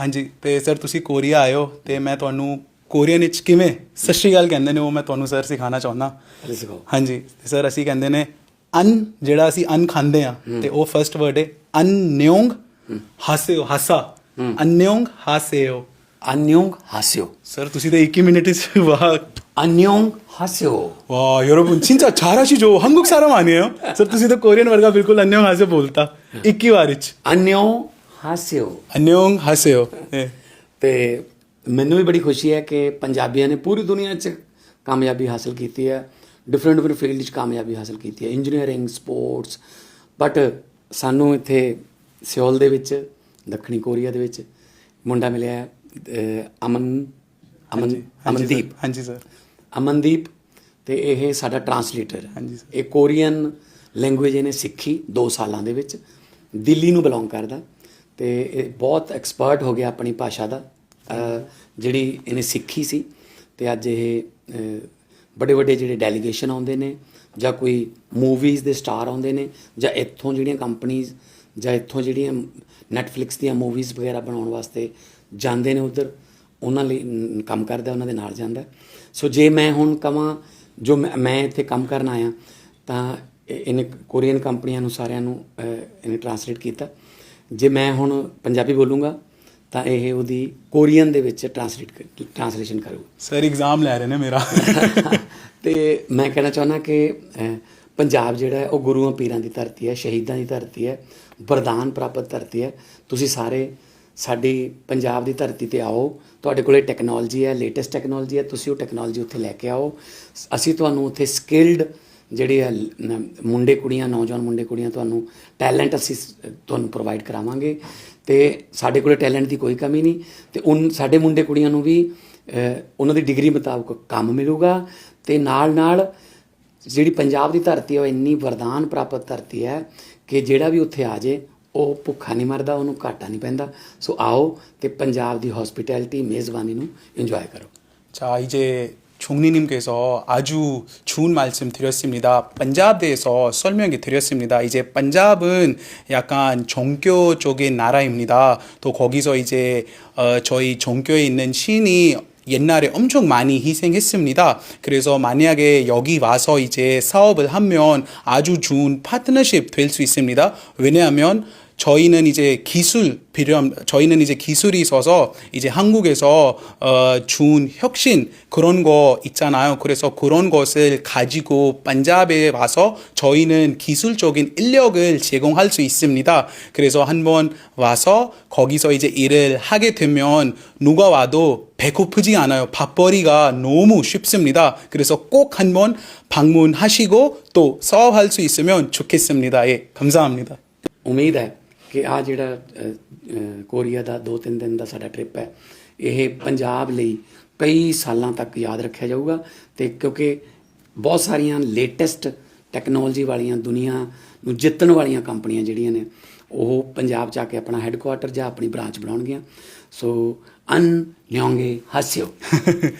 ਹਾਂਜੀ ਤੇ ਸਰ ਤੁਸੀਂ ਕੋਰੀਆ ਆਏ ਹੋ ਤੇ ਮੈਂ ਤੁਹਾਨੂੰ ਕੋਰੀਅਨ ਵਿੱਚ ਕਿਵੇਂ ਸਤਿ ਸ਼੍ਰੀ ਅਕਾਲ ਕਹਿੰਦੇ ਨੇ ਉਹ ਮੈਂ ਤੁਹਾਨੂੰ ਸਰ ਸਿਖਾਉਣਾ ਚਾਹੁੰਦਾ ਹਲੇ ਸਿਖਾਓ ਹਾਂਜੀ ਸਰ ਅਸੀਂ ਕਹਿੰਦੇ ਨੇ ਅਨ ਜਿਹੜਾ ਅਸੀਂ ਅਨ ਖਾਂਦੇ ਆ ਤੇ ਉਹ ਫਰਸਟ ਵਰਡ ਹੈ ਅਨਯੋਂਗ ਹਾਸਿਓ ਹਾਸਾ ਅਨਯੋਂਗ ਹਾਸਿਓ 안녕 하세요. ਸਰ ਤੁਸੀਂ ਤਾਂ 21 ਮਿੰਟ ਵਿੱਚ ਵਾਹ 안녕 하세요. 와 여러분 진짜 잘하시죠 한국 사람 아니에요? सर ਤੁਸੀਂ ਤਾਂ ਕੋਰੀਅਨ ਵਰਗਾ ਬਿਲਕੁਲ ਅਨਯੋਂਗ ਹਾਸੇ ਬੋਲਤਾ 21 ਵਾਰ ਵਿੱਚ 안녕 ਹਾਸਿਓ। ਅਨਿਯੋਂਗ ਹਾਸਿਓ ਤੇ ਮੈਨੂੰ ਵੀ ਬੜੀ ਖੁਸ਼ੀ ਹੈ ਕਿ ਪੰਜਾਬੀਆਂ ਨੇ ਪੂਰੀ ਦੁਨੀਆ 'ਚ ਕਾਮਯਾਬੀ ਹਾਸਲ ਕੀਤੀ ਹੈ। ਡਿਫਰੈਂਟ ਡਿਫਰੈਂਟ ਫੀਲਡ 'ਚ ਕਾਮਯਾਬੀ ਹਾਸਲ ਕੀਤੀ ਹੈ। ਇੰਜੀਨੀਅਰਿੰਗ ਸਪੋਰਟਸ ਬਟ ਸਾਨੂੰ ਇੱਥੇ ਸਿਓਲ ਦੇ ਵਿੱਚ ਦੱਖਣੀ ਕੋਰੀਆ ਦੇ ਵਿੱਚ ਮੁੰਡਾ ਮਿਲਿਆ ਅਮਨ ਅਮਨ ਅਮਨਦੀਪ। ਹਾਂਜੀ ਸਰ। ਅਮਨਦੀਪ ਤੇ ਇਹ ਸਾਡਾ ਟਰਾਂਸਲੇਟਰ ਹਾਂਜੀ ਸਰ। ਇਹ ਕੋਰੀਅਨ ਲੈਂਗੁਏਜ ਇਹਨੇ ਸਿੱਖੀ 2 ਸਾਲਾਂ ਦੇ ਵਿੱਚ। ਦਿੱਲੀ ਨੂੰ ਬਿਲੋਂਗ ਕਰਦਾ। ਤੇ ਇਹ ਬਹੁਤ ਐਕਸਪਰਟ ਹੋ ਗਿਆ ਆਪਣੀ ਭਾਸ਼ਾ ਦਾ। ਜਿਹੜੀ ਇਹਨੇ ਸਿੱਖੀ ਸੀ ਤੇ ਅੱਜ ਇਹ ਵੱਡੇ ਵੱਡੇ ਜਿਹੜੇ ਡੈਲੀਗੇਸ਼ਨ ਆਉਂਦੇ ਨੇ ਜਾਂ ਕੋਈ ਮੂਵੀਜ਼ ਦੇ ਸਟਾਰ ਆਉਂਦੇ ਨੇ ਜਾਂ ਇੱਥੋਂ ਜਿਹੜੀਆਂ ਕੰਪਨੀਆਂ ਜਾਂ ਇੱਥੋਂ ਜਿਹੜੀਆਂ ਨੈਟਫਲਿਕਸ ਦੀਆਂ ਮੂਵੀਜ਼ ਵਗੈਰਾ ਬਣਾਉਣ ਵਾਸਤੇ ਜਾਂਦੇ ਨੇ ਉਧਰ, ਉਹਨਾਂ ਲਈ ਕੰਮ ਕਰਦਾ, ਉਹਨਾਂ ਦੇ ਨਾਲ ਜਾਂਦਾ। ਸੋ ਜੇ ਮੈਂ ਹੁਣ ਕਹਾਂ ਜੋ ਮੈਂ ਮੈਂ ਇੱਥੇ ਕੰਮ ਕਰਨ ਆਇਆ, ਤਾਂ ਇਹਨੇ ਕੋਰੀਅਨ ਕੰਪਨੀਆਂ ਨੂੰ ਸਾਰਿਆਂ ਨੂੰ ਇਹਨੇ ਟਰਾਂਸਲੇਟ ਕੀਤਾ। ਜੇ ਮੈਂ ਹੁਣ ਪੰਜਾਬੀ ਬੋਲੂੰਗਾ ਤਾਂ ਇਹ ਉਹਦੀ ਕੋਰੀਅਨ ਦੇ ਵਿੱਚ ਟਰਾਂਸਲੇਟ ਟਰਾਂਸਲੇਸ਼ਨ ਕਰੂ ਸਰ ਐਗਜ਼ਾਮ ਲੈ ਰਹੇ ਨੇ ਮੇਰਾ। ਤੇ ਮੈਂ ਕਹਿਣਾ ਚਾਹੁੰਦਾ ਕਿ ਪੰਜਾਬ ਜਿਹੜਾ ਹੈ ਉਹ ਗੁਰੂਆਂ ਪੀਰਾਂ ਦੀ ਧਰਤੀ ਹੈ ਸ਼ਹੀਦਾਂ ਦੀ ਧਰਤੀ ਹੈ ਵਰਦਾਨ ਪ੍ਰਾਪਤ ਧਰਤੀ ਹੈ। ਤੁਸੀਂ ਸਾਰੇ ਸਾਡੀ ਪੰਜਾਬ ਦੀ ਧਰਤੀ ਤੇ ਆਓ। ਤੁਹਾਡੇ ਕੋਲੇ ਟੈਕਨੋਲੋਜੀ ਹੈ ਲੇਟੈਸਟ ਟੈਕਨੋਲੋਜੀ ਹੈ ਤੁਸੀਂ ਉਹ ਟੈਕਨੋਲੋਜੀ ਉੱਥੇ ਲੈ ਕੇ ਆਓ। ਅਸੀਂ ਤੁਹਾਨੂੰ ਉੱਥੇ ਸਕਿਲਡ ਜਿਹੜੇ ਆ ਲ- ਨ- ਮੁੰਡੇ ਕੁੜੀਆਂ ਨੌਜਵਾਨ ਮੁੰਡੇ ਕੁੜੀਆਂ ਤੁਹਾਨੂੰ ਟੈਲੈਂਟ ਅਸੀਂ ਸ- ਤੁਹਾਨੂੰ ਪ੍ਰੋਵਾਈਡ ਕਰਾਵਾਂਗੇ ਤੇ ਸਾਡੇ ਕੋਲੇ ਟੈਲੈਂਟ ਦੀ ਕੋਈ ਕਮੀ ਨਹੀਂ ਤੇ ਉਨ ਸਾਡੇ ਮੁੰਡੇ ਕੁੜੀਆਂ ਨੂੰ ਵੀ ਅਹ, ਉਹਨਾਂ ਦੀ ਡਿਗਰੀ ਮੁਤਾਬਕ ਕੰਮ ਮਿਲੂਗਾ ਤੇ ਨਾਲ ਨਾਲ ਜਿਹੜੀ ਪੰਜਾਬ ਦੀ ਧਰਤੀ ਹੈ ਉਹ ਇੰਨੀ ਵਰਦਾਨ ਪ੍ਰਾਪਤ ਧਰਤੀ ਹੈ ਕਿ ਜਿਹੜਾ ਵੀ ਉੱਥੇ ਆ ਜੇ ਉਹ ਭੁੱਖਾ ਨਹੀਂ ਮਰਦਾ ਉਹਨੂੰ ਘਾਟਾ ਨਹੀਂ ਪੈਂਦਾ ਸੋ ਆਓ ਤੇ ਪੰਜਾਬ ਦੀ ਹਸਪਿਟੈਲਿਟੀ ਮੇਜ਼ਬਾਨੀ ਨੂੰ ਇੰਜੋਏ ਕਰੋ 자 이제 종리님께서 아주 좋은 말씀 드렸습니다. 반잡 대해서 설명해 드렸습니다. 이제 반잡은 약간 종교 쪽인 나라입니다. 또 거기서 이제 어, 저희 종교에 있는 신이 옛날에 엄청 많이 희생했습니다. 그래서 만약에 여기 와서 이제 사업을 하면 아주 좋은 파트너십 될 수 있습니다. 왜냐하면 저희는 이제 기술 필요한 저희는 이제 기술이 있어서 이제 한국에서 어, 준 혁신 그런 거 있잖아요. 그래서 그런 것을 가지고 반잡에 와서 저희는 기술적인 인력을 제공할 수 있습니다. 그래서 한번 와서 거기서 이제 일을 하게 되면 누가 와도 배고프지 않아요. 밥벌이가 너무 쉽습니다. 그래서 꼭 한번 방문하시고 또 사업할 수 있으면 좋겠습니다. 예, 감사합니다. उम्मीद ਕਿ ਆ ਜਿਹੜਾ ਕੋਰੀਆ ਦਾ 2-3 ਦਿਨ ਦਾ ਸਾਡਾ ਟ੍ਰਿਪ ਹੈ, ਇਹ ਪੰਜਾਬ ਲਈ ਕਈ ਸਾਲਾਂ ਤੱਕ ਯਾਦ ਰੱਖਿਆ ਜਾਊਗਾ ਤੇ ਕਿਉਂਕਿ ਬਹੁਤ ਸਾਰੀਆਂ ਲੇਟੈਸਟ ਟੈਕਨੋਲੋਜੀ ਵਾਲੀਆਂ ਦੁਨੀਆ ਨੂੰ ਜਿੱਤਣ ਵਾਲੀਆਂ ਕੰਪਨੀਆਂ ਜਿਹੜੀਆਂ ਨੇ, ਉਹ ਪੰਜਾਬ ਚ ਆ ਕੇ ਆਪਣਾ ਹੈੱਡਕੁਆਟਰ ਜਾਂ ਆਪਣੀ ਬ੍ਰਾਂਚ ਬਣਾਉਣਗੀਆਂ। ਸੋ ਅਨ ਨਿਯੋਂਗੇ ਹਾਸਿਓ।